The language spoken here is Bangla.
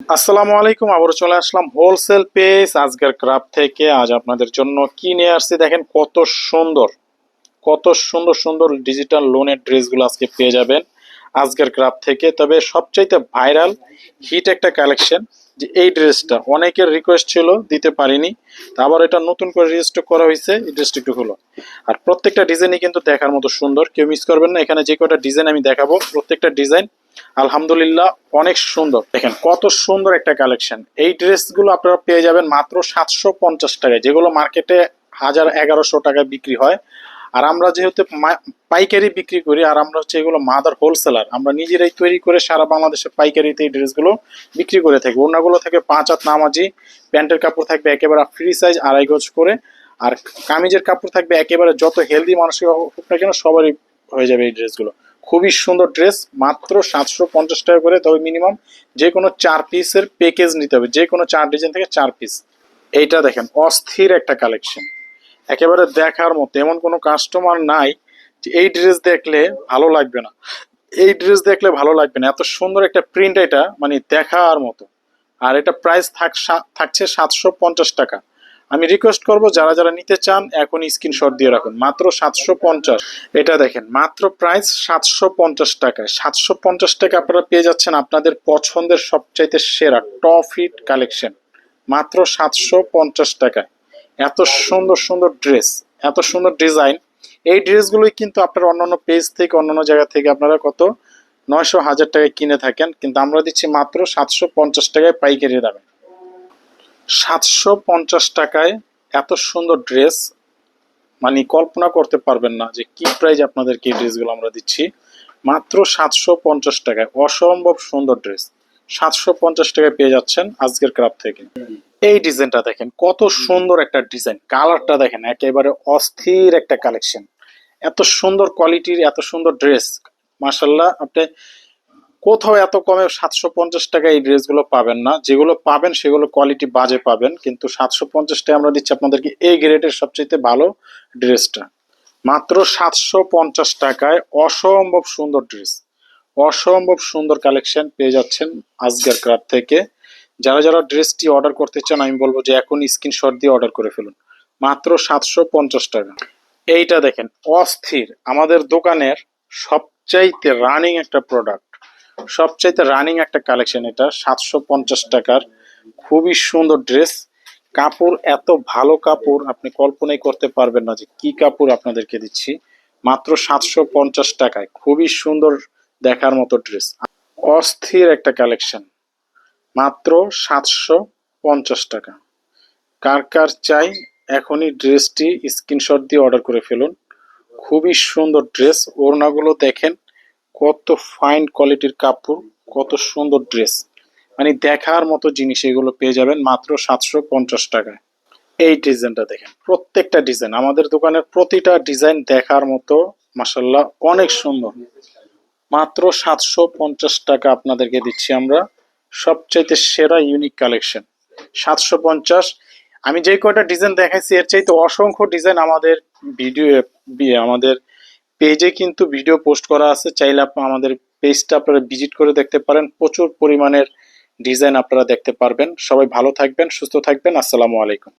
আসসালামু আলাইকুম আবার চলে আসলাম হোলসেল পেজ আজকের ক্রাফট থেকে। আজ আপনাদের জন্য কি নিয়ে আসছি দেখেন, কত সুন্দর কত সুন্দর সুন্দর ডিজিটাল লোনের ড্রেসগুলো আজকে পেয়ে যাবেন আজকের ক্রাফট থেকে। তবে সবচাইতে ভাইরাল হিট একটা কালেকশন যে এই ড্রেসটা, অনেকের রিকোয়েস্ট ছিল, দিতে পারিনি। তা আবার এটা নতুন করে রেজিস্টার করা হয়েছে, এই ড্রেসটা একটু হলো আর প্রত্যেকটা ডিজাইনই কিন্তু দেখার মতো সুন্দর, কেউ মিস করবেন না। এখানে যে কটা ডিজাইন আমি দেখাবো, প্রত্যেকটা ডিজাইন আলহামদুলিল্লাহ, অনেক সুন্দর। দেখেন কত সুন্দর একটা কালেকশন এই ড্রেসগুলো আপনারা পেয়ে যাবেন মাত্র সাতশো পঞ্চাশ টাকায়, যেগুলো মার্কেটে হাজার এগারোশো টাকায় বিক্রি হয়। আর আমরা যেহেতু পাইকারি বিক্রি করি, আর আমরা হচ্ছে এগুলো মাদার হোলসেলার আমরা নিজেরাই তৈরি করে সারা বাংলাদেশে পাইকারিতে এই ড্রেসগুলো বিক্রি করে থাকি। ওড়নাগুলো থেকে পাঁচ হাত নামাজি, প্যান্টের কাপড় থাকবে একেবারে ফ্রি সাইজ আড়াই গজ করে, আর কামিজের কাপড় থাকবে একেবারে যত হেলদি মানুষের হোক না কেন সবারই হয়ে যাবে এই ড্রেসগুলো। খুবই সুন্দর ড্রেস মাত্র সাতশো পঞ্চাশ টাকা করে, তবে মিনিমাম যে কোনো চার পিসের প্যাকেজ নিতে হবে যে কোনো চার ডিজাইন থেকে চার পিস এইটা দেখেন, অস্থির একটা কালেকশন একেবারে দেখার মতো, এমন কোনো কাস্টমার নাই যে এই ড্রেস দেখলে ভালো লাগবে না। এই ড্রেস দেখলে ভালো লাগবে না। এত সুন্দর একটা প্রিন্ট এটা মানে দেখার মতো। আর এটা প্রাইস থাক, থাকছে সাতশো পঞ্চাশ টাকা। আমি রিকোয়েস্ট করব, যারা যারা নিতে চান এখন স্ক্রিনশট দিয়ে রাখুন। মাত্র সাতশো পঞ্চাশ। এটা দেখেন, মাত্র প্রাইস সাতশো পঞ্চাশ টাকায়। সাতশো পঞ্চাশ টাকা আপনারা পেয়ে যাচ্ছেন আপনাদের পছন্দের সবচাইতে সেরা টপ হিট কালেকশন মাত্র সাতশো পঞ্চাশ টাকায়। এত সুন্দর সুন্দর ড্রেস এত সুন্দর ডিজাইন এই ড্রেসগুলোই কিন্তু আপনারা অন্যান্য পেজ থেকে, অন্যান্য জায়গা থেকে আপনারা কত? নয়শো হাজার টাকায় কিনে থাকেন। কিন্তু আমরা দিচ্ছি মাত্র সাতশো পঞ্চাশ টাকায় পাইকারি দামে। সাতশো পঞ্চাশ টাকায় এত সুন্দর ড্রেস মানে কল্পনা করতে পারবেন না যে কি প্রাইজ আপনাদেরকে এই ড্রেসগুলো আমরা দিচ্ছি। মাত্র সাতশো পঞ্চাশ টাকায়, অসম্ভব সুন্দর ড্রেস সাতশো পঞ্চাশ টাকায় পেয়ে যাচ্ছেন আজকের ক্রাফট থেকে। এই ডিজাইনটা দেখেন, কত সুন্দর একটা ডিজাইন। কালারটা দেখেন, একেবারে অস্থির একটা কালেকশন এত সুন্দর কোয়ালিটির এত সুন্দর ড্রেস মাসাল্লাহ আপনি কোথাও এত কমে সাতশো পঞ্চাশ টাকা এই ড্রেসগুলো পাবেন না। যেগুলো পাবেন সেগুলো কোয়ালিটি বাজে পাবেন, কিন্তু সাতশো পঞ্চাশ টাকা আমরা দিচ্ছি আপনাদেরকে এই গ্রেডের সবচেয়ে ভালো ড্রেসটা। মাত্র সাতশো পঞ্চাশ টাকায় অসম্ভব সুন্দর ড্রেস। অসম্ভব সুন্দর কালেকশন পেয়ে যাচ্ছেন আজগার ক্রাফ থেকে। যারা যারা ড্রেসটি অর্ডার করতে চান, আমি বলব যে এখন স্ক্রিনশট দিয়ে অর্ডার করে ফেলুন। মাত্র সাতশো পঞ্চাশ টাকা। এইটা দেখেন, অস্থির। আমাদের দোকানের সবচাইতে রানিং একটা প্রোডাক্ট সবচাইতে রানিং একটা কালেকশন এটা, সাতশো পঞ্চাশ টাকার। খুবই সুন্দর ড্রেস কাপড়, এত ভালো কাপড় আপনি কল্পনাই করতে পারবেন না যে কি কাপড় আপনাদেরকে দিচ্ছি। মাত্র সাতশো পঞ্চাশ টাকায়। খুবই সুন্দর দেখার মতো ড্রেস অস্থির একটা কালেকশন মাত্র সাতশো পঞ্চাশ টাকা। কার কার চাই, এখনই ড্রেসটি স্ক্রিনশট দিয়ে অর্ডার করে ফেলুন। খুবই সুন্দর ড্রেস ওড়নাগুলো দেখেন কত ফাইন কোয়ালিটির কাপড়, কত সুন্দর ড্রেস মানে দেখার মতো জিনিস এগুলো পেয়ে যাবেন মাত্র সাতশো পঞ্চাশ টাকায়। এই ডিজাইনটা দেখেন, প্রত্যেকটা ডিজাইন আমাদের দোকানের প্রতিটা ডিজাইন দেখার মতো মাসাল্লাহ অনেক সুন্দর। মাত্র সাতশো পঞ্চাশ টাকা আপনাদেরকে দিচ্ছি আমরা। সবচাইতে সেরা ইউনিক কালেকশন সাতশো পঞ্চাশ। আমি যে কয়টা ডিজাইন দেখাইছি, এর চাইতে অসংখ্য ডিজাইন আমাদের ভিডিও আমাদের পেজে কিন্তু ভিডিও পোস্ট করা আছে। চাইলে আপনি আমাদের পেজটা আপনারা ভিজিট করে দেখতে পারেন। প্রচুর পরিমাণের ডিজাইন আপনারা দেখতে পারবেন। সবাই ভালো থাকবেন, সুস্থ থাকবেন। আসসালামু আলাইকুম।